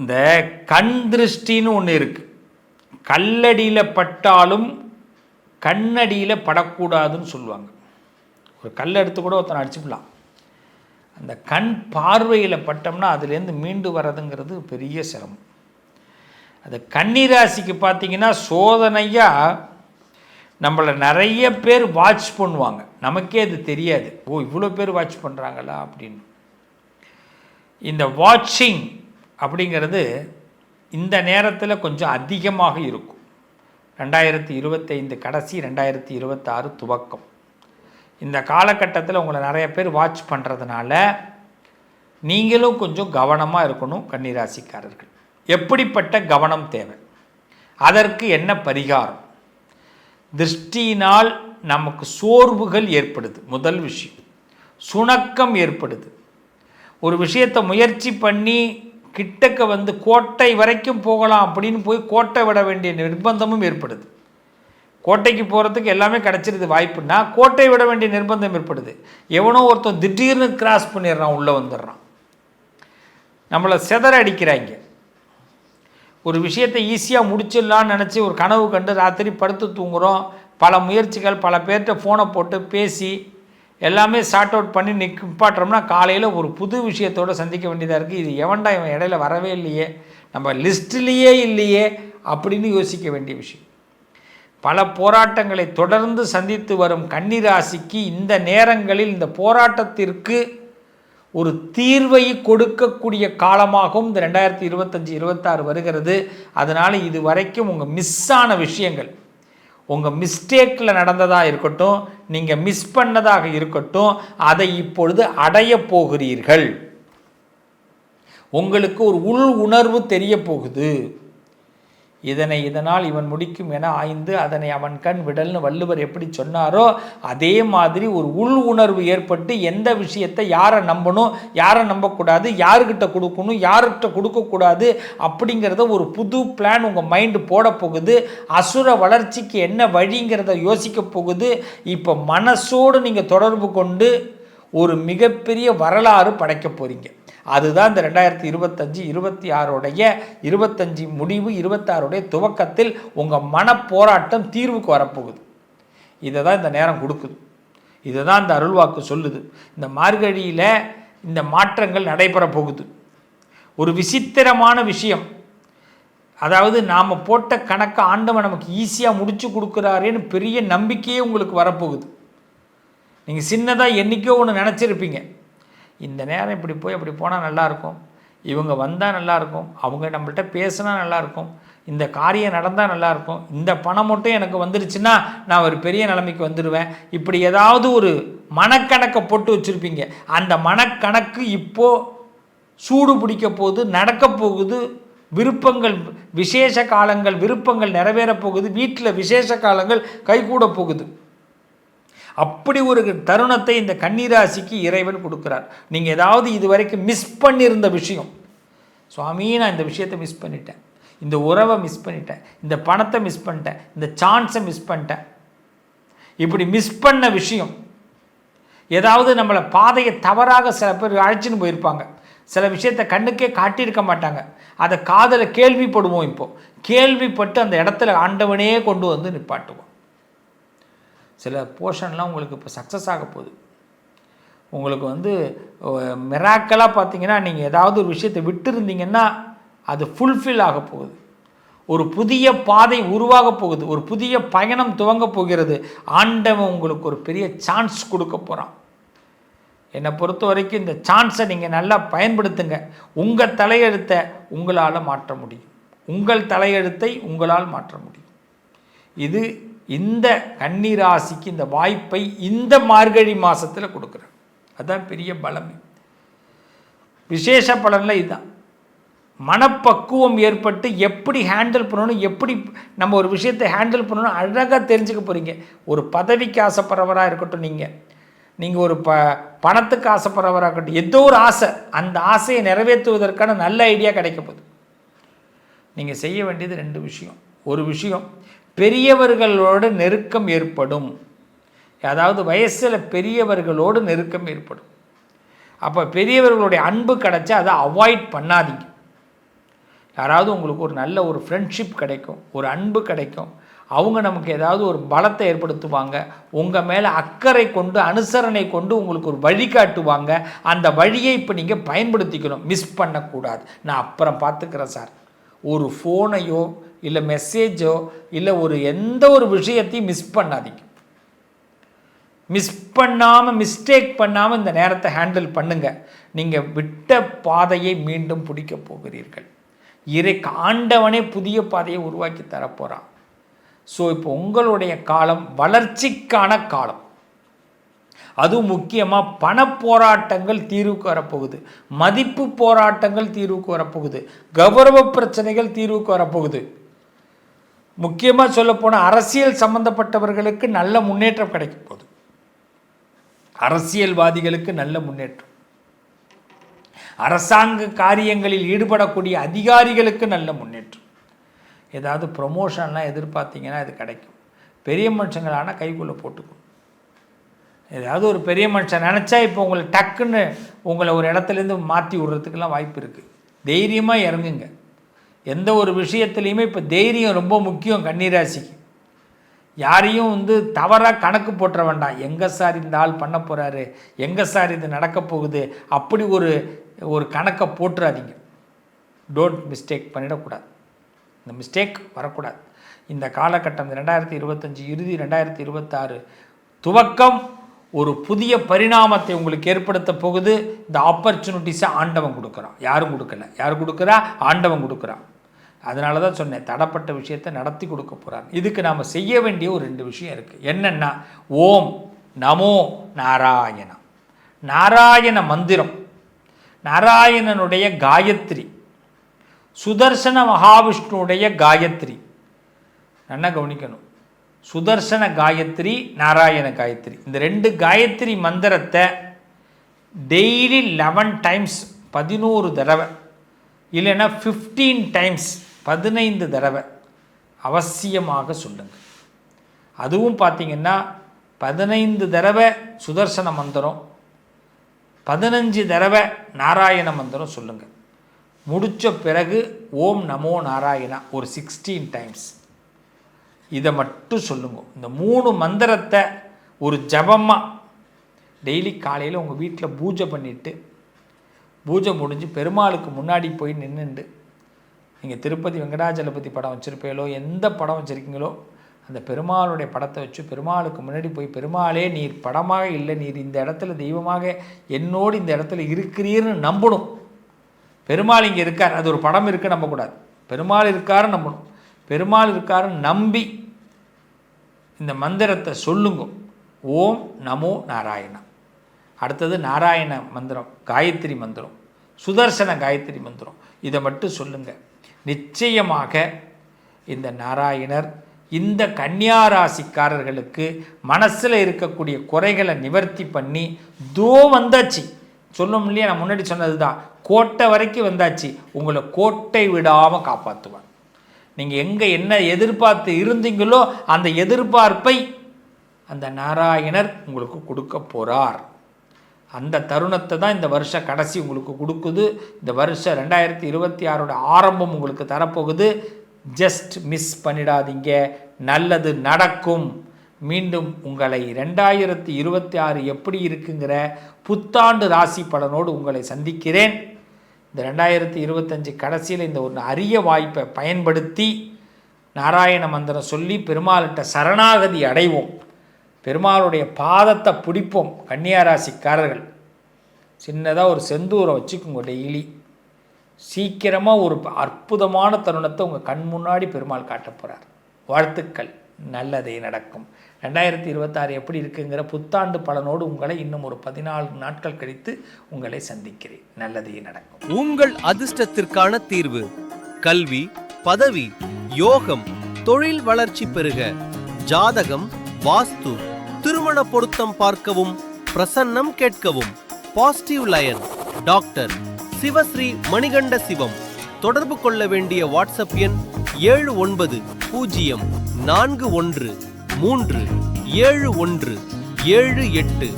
இந்த கண் திருஷ்டின்னு ஒன்று இருக்குது கல்லடியில் பட்டாலும் கண்ணடியில் படக்கூடாதுன்னு சொல்லுவாங்க. ஒரு கல் எடுத்து கூட ஒருத்தனை அடிச்சுக்கலாம். அந்த கண் பார்வையில் பட்டோம்னா அதுலேருந்து மீண்டு வர்றதுங்கிறது பெரிய சிரமம். அது கன்னிராசிக்கு பார்த்தீங்கன்னா சோதனையாக நம்மளை நிறைய பேர் வாட்ச் பண்ணுவாங்க. நமக்கே அது தெரியாது. ஓ இவ்வளோ பேர் வாட்ச் பண்ணுறாங்களா அப்படின்னு. இந்த வாட்சிங் அப்படிங்கிறது இந்த நேரத்தில் கொஞ்சம் அதிகமாக இருக்கும். ரெண்டாயிரத்தி இருபத்தைந்து கடைசி ரெண்டாயிரத்தி இருபத்தாறு துவக்கம். இந்த காலகட்டத்தில் உங்களை நிறைய பேர் வாட்ச் பண்ணுறதுனால நீங்களும் கொஞ்சம் கவனமாக இருக்கணும் கன்னிராசிக்காரர்கள். எப்படிப்பட்ட கவனம் தேவை? அதற்கு என்ன பரிகாரம்? திருஷ்டியினால் நமக்கு சோர்வுகள் ஏற்படுது. முதல் விஷயம். சுணக்கம் ஏற்படுது. ஒரு விஷயத்தை முயற்சி பண்ணி கிட்டக்க வந்து கோட்டை வரைக்கும் போகலாம் அப்படின்னு போய் கோட்டை விட வேண்டிய நிர்பந்தமும் ஏற்படுது. கோட்டைக்கு போகிறதுக்கு எல்லாமே கிடச்சிருது வாய்ப்புன்னா கோட்டை விட வேண்டிய நிர்பந்தம் ஏற்படுது. எவனோ ஒருத்தன் திடீர்னு கிராஸ் பண்ணிடுறான் உள்ளே வந்துடுறான். நம்மளை செதற அடிக்கிறாங்க. ஒரு விஷயத்தை ஈஸியாக முடிச்சிடலான்னு நினச்சி ஒரு கனவு கண்டு ராத்திரி படுத்து தூங்குகிறோம் பல முயற்சிகள் பல பேர்கிட்ட ஃபோனை போட்டு பேசி எல்லாமே ஷார்ட் அவுட் பண்ணி நிற்பாட்டுறோம்னா காலையில் ஒரு புது விஷயத்தோடு சந்திக்க வேண்டியதாக இருக்குது இது எவன்டா இவன் இடையில வரவே இல்லையே நம்ம லிஸ்ட்லேயே இல்லையே அப்படின்னு யோசிக்க வேண்டிய விஷயம். பல போராட்டங்களை தொடர்ந்து சந்தித்து வரும் கன்னிராசிக்கு இந்த நேரங்களில் இந்த போராட்டத்திற்கு ஒரு தீர்வை கொடுக்கக்கூடிய காலமாகவும் இந்த ரெண்டாயிரத்தி இருபத்தஞ்சி இருபத்தாறு வருகிறது. அதனால் இது வரைக்கும் உங்கள் மிஸ் ஆன விஷயங்கள். உங்கள் மிஸ்டேக்கில் நடந்ததாக இருக்கட்டும் நீங்கள் மிஸ் பண்ணதாக இருக்கட்டும் அதை இப்பொழுது அடைய போகிறீர்கள். உங்களுக்கு ஒரு உள் உணர்வு தெரிய போகுது. இதனை இதனால் இவன் முடிக்கும் என ஆய்ந்து அதனை அவன் கண் விடல்னு வள்ளுவர் எப்படி சொன்னாரோ அதே மாதிரி ஒரு உள் உணர்வு ஏற்பட்டு எந்த விஷயத்தை யாரை நம்பணும் யாரை நம்பக்கூடாது யாருக்கிட்ட கொடுக்கணும் யாருக்கிட்ட கொடுக்கக்கூடாது அப்படிங்கிறத ஒரு புது பிளான் உங்கள் மைண்டு போட போகுது. அசுர வளர்ச்சிக்கு என்ன வழிங்கிறத யோசிக்க போகுது. இப்போ மனசோடு நீங்கள் தொடர்பு கொண்டு ஒரு மிகப்பெரிய வரலாறு படைக்க போகிறீங்க அதுதான் இந்த ரெண்டாயிரத்தி இருபத்தஞ்சி இருபத்தி ஆறுடைய இருபத்தஞ்சி முடிவு இருபத்தாறுடைய துவக்கத்தில் உங்கள் மனப்போராட்டம் தீர்வுக்கு வரப்போகுது. இதை தான் இந்த நேரம் கொடுக்குது. இதை தான் இந்த அருள்வாக்கு சொல்லுது. இந்த மார்கழியில் இந்த மாற்றங்கள் நடைபெற போகுது. ஒரு விசித்திரமான விஷயம். அதாவது நாம் போட்ட கணக்கை ஆண்டவன் நமக்கு ஈஸியாக முடிச்சு கொடுக்குறாருன்னு பெரிய நம்பிக்கையே உங்களுக்கு வரப்போகுது. நீங்கள் சின்னதாக என்றைக்கோ ஒன்று நினச்சிருப்பீங்க. இந்த நேரம் இப்படி போய் அப்படி போனால் நல்லாயிருக்கும். இவங்க வந்தால் நல்லாயிருக்கும். அவங்க நம்மள்கிட்ட பேசினா நல்லாயிருக்கும். இந்த காரியம் நடந்தால் நல்லாயிருக்கும். இந்த பணம் மட்டும் எனக்கு வந்துருச்சுன்னா நான் ஒரு பெரிய நிலைமைக்கு வந்துடுவேன் இப்படி ஏதாவது ஒரு மனக்கணக்கை போட்டு வச்சுருப்பீங்க. அந்த மனக்கணக்கு இப்போது சூடு பிடிக்க போகுது நடக்க போகுது. விருப்பங்கள் விசேஷ காலங்கள் விருப்பங்கள் நிறைவேறப் போகுது. வீட்டில் விசேஷ காலங்கள் கைகூட போகுது. அப்படி ஒரு தருணத்தை இந்த கன்னிராசிக்கு இறைவன் கொடுக்குறார். நீங்கள் ஏதாவது இது வரைக்கும் மிஸ் பண்ணியிருந்த விஷயம். சுவாமி நான் இந்த விஷயத்தை மிஸ் பண்ணிட்டேன். இந்த உறவை மிஸ் பண்ணிட்டேன். இந்த பணத்தை மிஸ் பண்ணிட்டேன். இந்த சான்ஸை மிஸ் பண்ணிட்டேன். இப்படி மிஸ் பண்ண விஷயம். ஏதாவது நம்மளை பாதையை தவறாக சில பேர் அழைச்சின்னு போயிருப்பாங்க. சில விஷயத்தை கண்ணுக்கே காட்டியிருக்க மாட்டாங்க. அதை காதலை கேள்விப்படுவோம் இப்போது கேள்விப்பட்டு அந்த இடத்துல ஆண்டவனே கொண்டு வந்து நிப்பாட்டுவோம். சில போர்ஷன்லாம் உங்களுக்கு இப்போ சக்ஸஸ் ஆக போகுது. உங்களுக்கு வந்து மிராக்கலாக பார்த்தீங்கன்னா நீங்கள் ஏதாவது ஒரு விஷயத்தை விட்டுருந்தீங்கன்னா அது ஃபுல்ஃபில் ஆக போகுது. ஒரு புதிய பாதை உருவாக போகுது. ஒரு புதிய பயணம் துவங்க போகிறது. ஆண்டவன் உங்களுக்கு ஒரு பெரிய சான்ஸ் கொடுக்க போகிறான் என்னை பொறுத்த வரைக்கும் இந்த சான்ஸை நீங்கள் நல்லா பயன்படுத்துங்க. உங்கள் தலையெழுத்தை உங்களால் மாற்ற முடியும். உங்கள் தலையெழுத்தை உங்களால் மாற்ற முடியும். இது இந்த கன்னிராசிக்கு இந்த வாய்ப்பை இந்த மார்கழி மாதத்தில் கொடுக்குறேன் அதுதான் பெரிய பலமே. விசேஷ பலனில் இதுதான். மனப்பக்குவம் ஏற்பட்டு எப்படி ஹேண்டில் பண்ணணும் எப்படி நம்ம ஒரு விஷயத்தை ஹேண்டில் பண்ணணும் அழகாக தெரிஞ்சுக்க போகிறீங்க ஒரு பதவிக்கு ஆசைப்படுறவராக இருக்கட்டும் நீங்கள் நீங்கள் ஒரு ப பணத்துக்கு ஆசைப்படுறவராக இருக்கட்டும் ஏதோ ஒரு ஆசை. அந்த ஆசையை நிறைவேற்றுவதற்கான நல்ல ஐடியா கிடைக்க போகுது. நீங்கள் செய்ய வேண்டியது ரெண்டு விஷயம். ஒரு விஷயம் பெரியவர்களோடு நெருக்கம் ஏற்படும். அதாவது வயசில் பெரியவர்களோடு நெருக்கம் ஏற்படும். அப்போ பெரியவர்களுடைய அன்பு கிடைச்சா அதை அவாய்ட் பண்ணாதீங்க. யாராவது உங்களுக்கு ஒரு நல்ல ஒரு ஃப்ரெண்ட்ஷிப் கிடைக்கும் ஒரு அன்பு கிடைக்கும் அவங்க நமக்கு ஏதாவது ஒரு பலத்தை ஏற்படுத்துவாங்க உங்கள் மேலே அக்கறை கொண்டு அனுசரணை கொண்டு உங்களுக்கு ஒரு வழி காட்டுவாங்க அந்த வழியை இப்போ நீங்கள் பயன்படுத்திக்கணும். மிஸ் பண்ணக்கூடாது. நான் அப்புறம் பார்த்துக்கிறேன் சார். ஒரு ஃபோனையோ இல்லை மெசேஜோ இல்லை ஒரு எந்த ஒரு விஷயத்தையும் மிஸ் பண்ணாதீங்க. மிஸ் பண்ணாமல் மிஸ்டேக் பண்ணாமல் இந்த நேரத்தை ஹேண்டில் பண்ணுங்க. நீங்கள் விட்ட பாதையை மீண்டும் பிடிக்க போகிறீர்கள். இறை ஆண்டவனே புதிய பாதையை உருவாக்கி தரப்போகிறான் ஸோ இப்போ உங்களுடைய காலம் வளர்ச்சிக்கான காலம். அதுவும் முக்கியமாக பண போராட்டங்கள் தீர்வுக்கு வரப்போகுது. மதிப்பு போராட்டங்கள் தீர்வுக்கு வரப்போகுது. கௌரவ பிரச்சனைகள் தீர்வுக்கு வரப்போகுது. முக்கியமாக சொல்லப்போனால் அரசியல் சம்பந்தப்பட்டவர்களுக்கு நல்ல முன்னேற்றம் கிடைக்கும் போகுது. அரசியல்வாதிகளுக்கு நல்ல முன்னேற்றம். அரசாங்க காரியங்களில் ஈடுபடக்கூடிய அதிகாரிகளுக்கு நல்ல முன்னேற்றம். ஏதாவது ப்ரொமோஷன்லாம் எதிர்பார்த்தீங்கன்னா இது கிடைக்கும். பெரிய மனுஷங்களான கைக்குள்ளே போட்டுக்கணும். ஏதாவது ஒரு பெரிய மனுஷன் நினச்சா இப்போ உங்களை டக்குன்னு உங்களை ஒரு இடத்துலேருந்து மாற்றி விடுறதுக்கெல்லாம் வாய்ப்பு இருக்குது தைரியமாக இறங்குங்க. எந்த ஒரு விஷயத்துலையுமே இப்போ தைரியம் ரொம்ப முக்கியம் கன்னிராசிக்கு. யாரையும் வந்து தவறாக கணக்கு போட்டுற வேண்டாம். எங்கே சார் இந்த ஆள் பண்ண போகிறாரு எங்கே சார் இது நடக்க போகுது? அப்படி ஒரு ஒரு கணக்கை போட்டுறாதீங்க. டோன்ட் மிஸ்டேக் பண்ணிடக்கூடாது. இந்த மிஸ்டேக் வரக்கூடாது. இந்த காலகட்டம் ரெண்டாயிரத்தி இருபத்தஞ்சி இறுதி ரெண்டாயிரத்தி இருபத்தாறு துவக்கம் ஒரு புதிய பரிணாமத்தை உங்களுக்கு ஏற்படுத்த போகுது. இந்த ஆப்பர்ச்சுனிட்டிஸை ஆண்டவன் கொடுக்குறான். யாரும் கொடுக்கல. யார் கொடுக்குறா? ஆண்டவன் கொடுக்குறான். அதனால தான் சொன்னேன் தடப்பட்ட விஷயத்தை நடத்தி கொடுக்க போகிறார் இதுக்கு நாம் செய்ய வேண்டிய ஒரு ரெண்டு விஷயம் இருக்குது என்னென்னா ஓம் நமோ நாராயணம் நாராயண மந்திரம். நாராயணனுடைய காயத்ரி. சுதர்சன மகாவிஷ்ணுடைய காயத்ரி. நல்லா கவனிக்கணும். சுதர்சன காயத்ரி நாராயண காயத்ரி. இந்த ரெண்டு காயத்ரி மந்திரத்தை டெய்லி லெவன் டைம்ஸ் பதினோரு தடவை இல்லைன்னா ஃபிஃப்டீன் டைம்ஸ் பதினைந்து தடவை அவசியமாக சொல்லுங்கள் அதுவும் பார்த்திங்கன்னா பதினைந்து தடவை சுதர்சன மந்திரம் பதினஞ்சு தடவை நாராயண மந்திரம் சொல்லுங்கள் முடித்த பிறகு ஓம் நமோ நாராயணா ஒரு சிக்ஸ்டீன் டைம்ஸ் இதை மட்டும் சொல்லுங்க. இந்த மூணு மந்திரத்தை ஒரு ஜபமாக டெய்லி காலையில் உங்கள் வீட்டில் பூஜை பண்ணிவிட்டு பூஜை முடிஞ்சு பெருமாளுக்கு முன்னாடி போய் நின்றுண்டு நீங்கள் திருப்பதி வெங்கடாஜலபதி படம் வச்சுருப்பீங்களோ எந்த படம் வச்சுருக்கீங்களோ அந்த பெருமாளுடைய படத்தை வச்சு பெருமாளுக்கு முன்னாடி போய் பெருமாளே நீர் படமாக இல்லை நீர் இந்த இடத்துல தெய்வமாக என்னோடு இந்த இடத்துல இருக்கிறீர்னு நம்பணும். பெருமாள் இங்கே இருக்கார். அது ஒரு படம் இருக்க நம்பக்கூடாது. பெருமாள் இருக்காருன்னு நம்பணும். பெருமாள் இருக்காருன்னு நம்பி இந்த மந்திரத்தை சொல்லுங்க. ஓம் நமோ நாராயணா. அடுத்தது நாராயண மந்திரம் காயத்ரி மந்திரம் சுதர்சன காயத்ரி மந்திரம். இதை மட்டும் சொல்லுங்கள் நிச்சயமாக இந்த நாராயணர் இந்த கன்னியாராசிக்காரர்களுக்கு மனசில் இருக்கக்கூடிய குறைகளை நிவர்த்தி பண்ணி தோ வந்தாச்சு. சொல்லும் இல்லையா? நான் முன்னாடி சொன்னது தான் கோட்டை வரைக்கும் வந்தாச்சு. உங்களை கோட்டை விடாமல் காப்பாற்றுவார் நீங்கள் எங்கே என்ன எதிர்பார்த்து இருந்தீங்களோ அந்த எதிர்பார்ப்பை அந்த நாராயணர் உங்களுக்கு கொடுக்க போகிறார் அந்த தருணத்தை தான் இந்த வருஷ கடைசி உங்களுக்கு கொடுக்குது. இந்த வருஷம் ரெண்டாயிரத்தி இருபத்தி ஆறோட ஆரம்பம் உங்களுக்கு தரப்போகுது. ஜஸ்ட் மிஸ் பண்ணிடாதீங்க. நல்லது நடக்கும். மீண்டும் உங்களை ரெண்டாயிரத்தி இருபத்தி ஆறு எப்படி இருக்குங்கிற புத்தாண்டு ராசி பலனோடு உங்களை சந்திக்கிறேன். இந்த ரெண்டாயிரத்தி இருபத்தஞ்சி கடைசியில் இந்த ஒரு அரிய வாய்ப்பை பயன்படுத்தி நாராயண மந்திரம் சொல்லி பெருமாள்கிட்ட சரணாகதி அடைவோம். பெருமாளுடைய பாதத்தை பிடிப்போம் கன்னியாராசிக்காரர்கள். சின்னதாக ஒரு செந்தூரை வச்சுக்கோங்க டெய்லி. சீக்கிரமாக ஒரு அற்புதமான தருணத்தை உங்கள் கண் முன்னாடி பெருமாள் காட்ட போகிறார் வாழ்த்துக்கள். நல்லதே நடக்கும். ரெண்டாயிரத்தி இருபத்தாறு எப்படி இருக்குங்கிற புத்தாண்டு பலனோடு உங்களை இன்னும் ஒரு பதினாலு நாட்கள் கழித்து உங்களை சந்திக்கிறேன். நல்லதே நடக்கும். உங்கள் அதிர்ஷ்டத்திற்கான தீர்வு கல்வி பதவி யோகம் தொழில் வளர்ச்சி பெருக ஜாதகம் வாஸ்து திருமண பொருத்தம் பார்க்கவும் பிரசன்னம் கேட்கவும் positive lion doctor Sivasri Manikanda Sivam. தொடர்பு கொள்ள வேண்டிய வாட்ஸ்அப் எண் ஏழு ஒன்பது பூஜ்ஜியம் நான்கு ஒன்று மூன்று ஏழு ஒன்று ஏழு எட்டு.